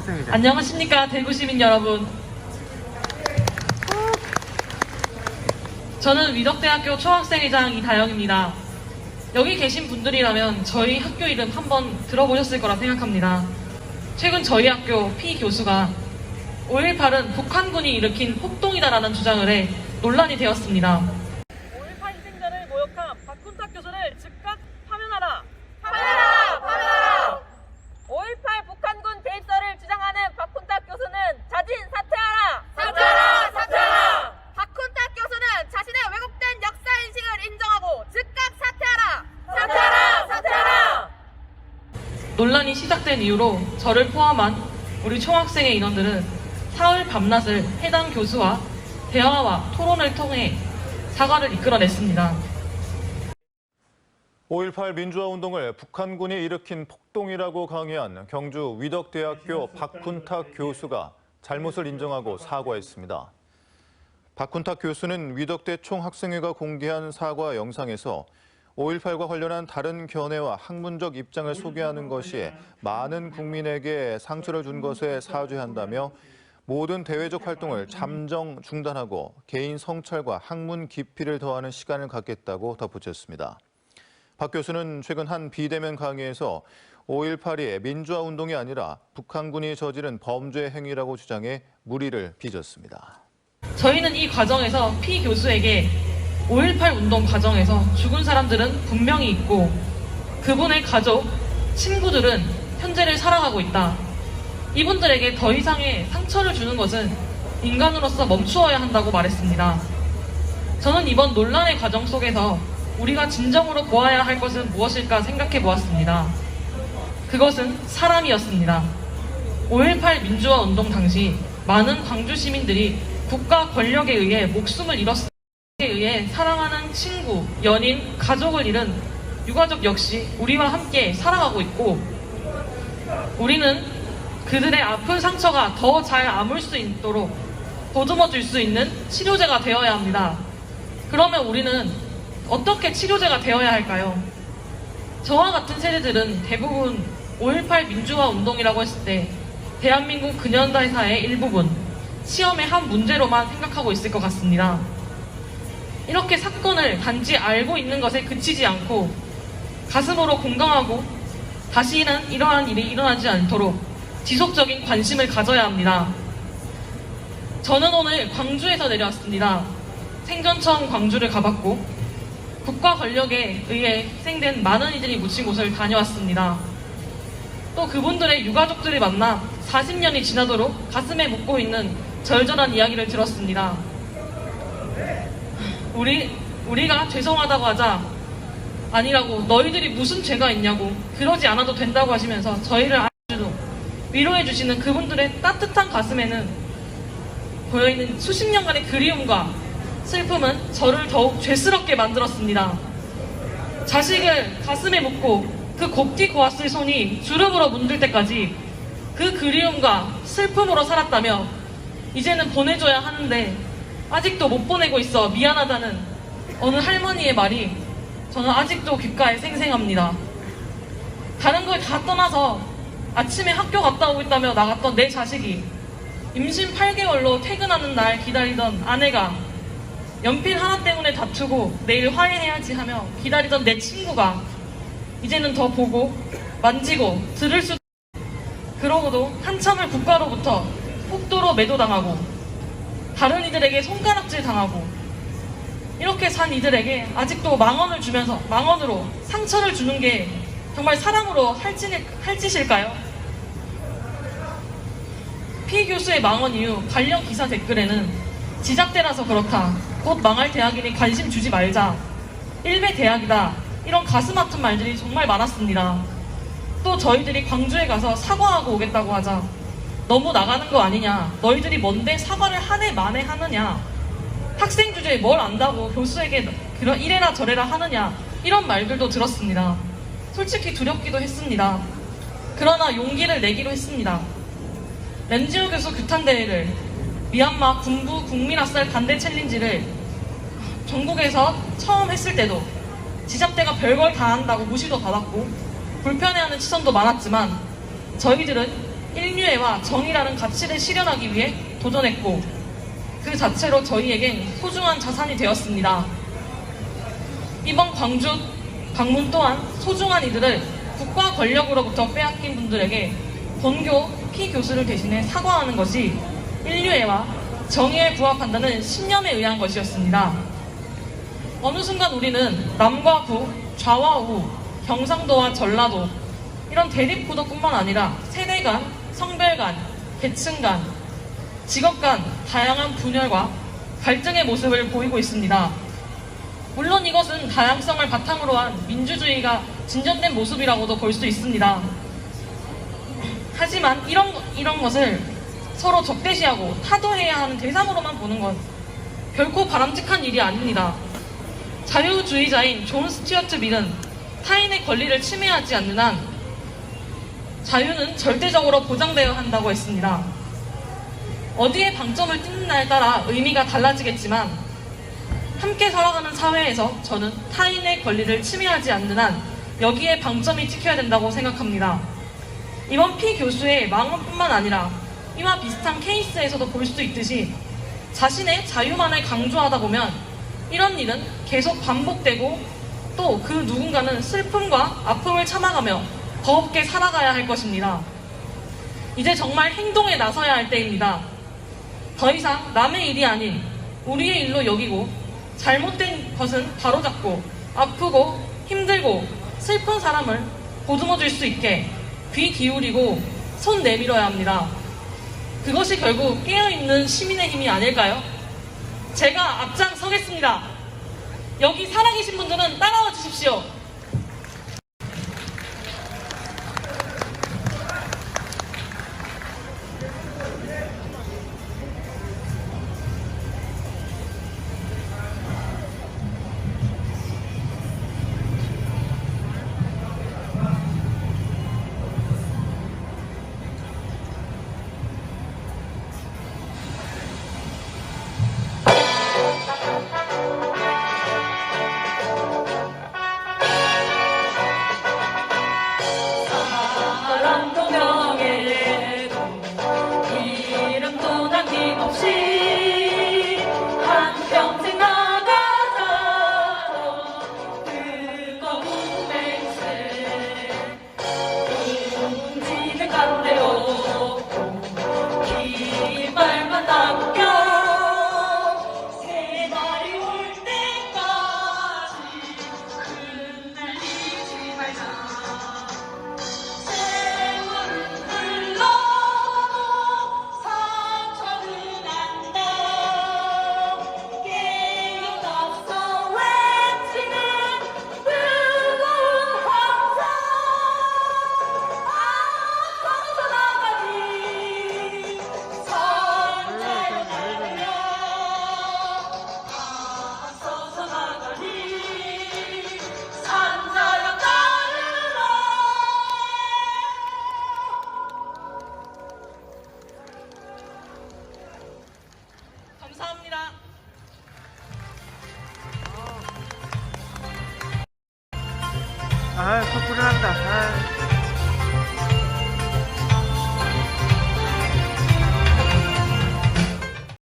초학생회장. 안녕하십니까 대구 시민 여러분. 저는 위덕대학교 초학생회장 이다영입니다. 여기 계신 분들이라면 저희 학교 이름 한번 들어보셨을 거라 생각합니다. 최근 저희 학교 피 교수가 5.18은 북한군이 일으킨 폭동이다라는 주장을 해 논란이 되었습니다. 5.18 희생자를 모욕한 박훈탁 교수를 즉각 파면하라! 파면하라! 파면하라! 5.18 북한군 대입설을 주장하는 박훈탁 교수는 자진 사퇴하라! 사퇴하라! 사퇴하라! 박훈탁 교수는 자신의 왜곡된 역사인식을 인정하고 즉각 사퇴하라! 사퇴하라! 사퇴하라! 논란이 시작된 이후로 저를 포함한 우리 총학생의 인원들은 사흘 밤낮을 해당 교수와 대화와 토론을 통해 사과를 이끌어냈습니다. 5.18 민주화 운동을 북한군이 일으킨 폭동이라고 강의한 경주 위덕대학교 박훈탁 교수가 잘못을 인정하고 사과했습니다. 박훈탁 교수는 위덕대 총학생회가 공개한 사과 영상에서 5.18과 관련한 다른 견해와 학문적 입장을 소개하는 것이 많은 국민에게 상처를 준 것에 사죄한다며 모든 대외적 활동을 잠정 중단하고 개인 성찰과 학문 깊이를 더하는 시간을 갖겠다고 덧붙였습니다. 박 교수는 최근 한 비대면 강의에서 5.18이 민주화 운동이 아니라 북한군이 저지른 범죄 행위라고 주장해 무리를 빚었습니다. 저희는 이 과정에서 피 교수에게 5.18 운동 과정에서 죽은 사람들은 분명히 있고 그분의 가족, 친구들은 현재를 살아가고 있다. 이분들에게 더 이상의 상처를 주는 것은 인간으로서 멈추어야 한다고 말했습니다. 저는 이번 논란의 과정 속에서 우리가 진정으로 보아야 할 것은 무엇일까 생각해 보았습니다. 그것은 사람이었습니다. 5.18 민주화 운동 당시 많은 광주 시민들이 국가 권력에 의해 목숨을 잃었습니다. 에 의해 사랑하는 친구, 연인, 가족을 잃은 유가족 역시 우리와 함께 살아가고 있고 우리는 그들의 아픈 상처가 더 잘 아물 수 있도록 보듬어 줄 수 있는 치료제가 되어야 합니다. 그러면 우리는 어떻게 치료제가 되어야 할까요? 저와 같은 세대들은 대부분 5.18 민주화 운동이라고 했을 때 대한민국 근현대사의 일부분, 시험의 한 문제로만 생각하고 있을 것 같습니다. 이렇게 사건을 단지 알고 있는 것에 그치지 않고 가슴으로 공감하고 다시는 이러한 일이 일어나지 않도록 지속적인 관심을 가져야 합니다. 저는 오늘 광주에서 내려왔습니다. 생전 처음 광주를 가봤고 국가 권력에 의해 희생된 많은 이들이 묻힌 곳을 다녀왔습니다. 또 그분들의 유가족들을 만나 40년이 지나도록 가슴에 묻고 있는 절절한 이야기를 들었습니다. 우리, 우리가 죄송하다고 하자 아니라고 너희들이 무슨 죄가 있냐고 그러지 않아도 된다고 하시면서 저희를 아주 위로해 주시는 그분들의 따뜻한 가슴에는 보여있는 수십 년간의 그리움과 슬픔은 저를 더욱 죄스럽게 만들었습니다. 자식을 가슴에 묻고 그 곱디 고았을 손이 주름으로 문들 때까지 그 그리움과 슬픔으로 살았다며 이제는 보내줘야 하는데 아직도 못 보내고 있어 미안하다는 어느 할머니의 말이 저는 아직도 귓가에 생생합니다. 다른 걸 다 떠나서 아침에 학교 갔다 오고 있다며 나갔던 내 자식이 임신 8개월로 퇴근하는 날 기다리던 아내가 연필 하나 때문에 다투고 내일 화해해야지 하며 기다리던 내 친구가 이제는 더 보고 만지고 들을 수 그러고도 한참을 국가로부터 폭도로 매도당하고 다른 이들에게 손가락질 당하고 이렇게 산 이들에게 아직도 망언을 주면서 망언으로 상처를 주는 게 정말 사랑으로 할, 짓, 할 짓일까요? 피 교수의 망언 이후 관련 기사 댓글에는 지작대라서 그렇다. 곧 망할 대학이니 관심 주지 말자. 일베 대학이다. 이런 가슴 아픈 말들이 정말 많았습니다. 또 저희들이 광주에 가서 사과하고 오겠다고 하자. 너무 나가는 거 아니냐. 너희들이 뭔데 사과를 한 해 만에 하느냐. 학생 주제에 뭘 안다고 교수에게 그런 이래라 저래라 하느냐. 이런 말들도 들었습니다. 솔직히 두렵기도 했습니다. 그러나 용기를 내기로 했습니다. 렌지오 교수 규탄대회를 미얀마 군부 국민학살 반대 챌린지를 전국에서 처음 했을 때도 지잡대가 별걸 다 한다고 무시도 받았고 불편해하는 시선도 많았지만 저희들은 인류애와 정의라는 가치를 실현하기 위해 도전했고 그 자체로 저희에겐 소중한 자산이 되었습니다. 이번 광주 방문 또한 소중한 이들을 국가 권력으로부터 빼앗긴 분들에게 본교 피 교수를 대신해 사과하는 것이 인류애와 정의에 부합한다는 신념에 의한 것이었습니다. 어느 순간 우리는 남과 부, 좌와 우, 경상도와 전라도 이런 대립구도뿐만 아니라 세대 간, 성별 간, 계층 간, 직업 간 다양한 분열과 갈등의 모습을 보이고 있습니다. 물론 이것은 다양성을 바탕으로 한 민주주의가 진전된 모습이라고도 볼 수 있습니다. 하지만 이런, 이런 것을 서로 적대시하고 타도해야 하는 대상으로만 보는 건 결코 바람직한 일이 아닙니다. 자유주의자인 존 스튜어트 밀은 타인의 권리를 침해하지 않는 한 자유는 절대적으로 보장되어야 한다고 했습니다. 어디에 방점을 찍느냐에 따라 의미가 달라지겠지만 함께 살아가는 사회에서 저는 타인의 권리를 침해하지 않는 한 여기에 방점이 찍혀야 된다고 생각합니다. 이번 피 교수의 망언뿐만 아니라 이와 비슷한 케이스에서도 볼 수 있듯이 자신의 자유만을 강조하다 보면 이런 일은 계속 반복되고 또 그 누군가는 슬픔과 아픔을 참아가며 더없게 살아가야 할 것입니다. 이제 정말 행동에 나서야 할 때입니다. 더 이상 남의 일이 아닌 우리의 일로 여기고 잘못된 것은 바로잡고 아프고 힘들고 슬픈 사람을 보듬어 줄 수 있게 귀 기울이고 손 내밀어야 합니다. 그것이 결국 깨어있는 시민의 힘이 아닐까요? 제가 앞장 서겠습니다. 여기 살아계신 분들은 따라와 주십시오. 감사합니다. 아, 속 불안한다. 아.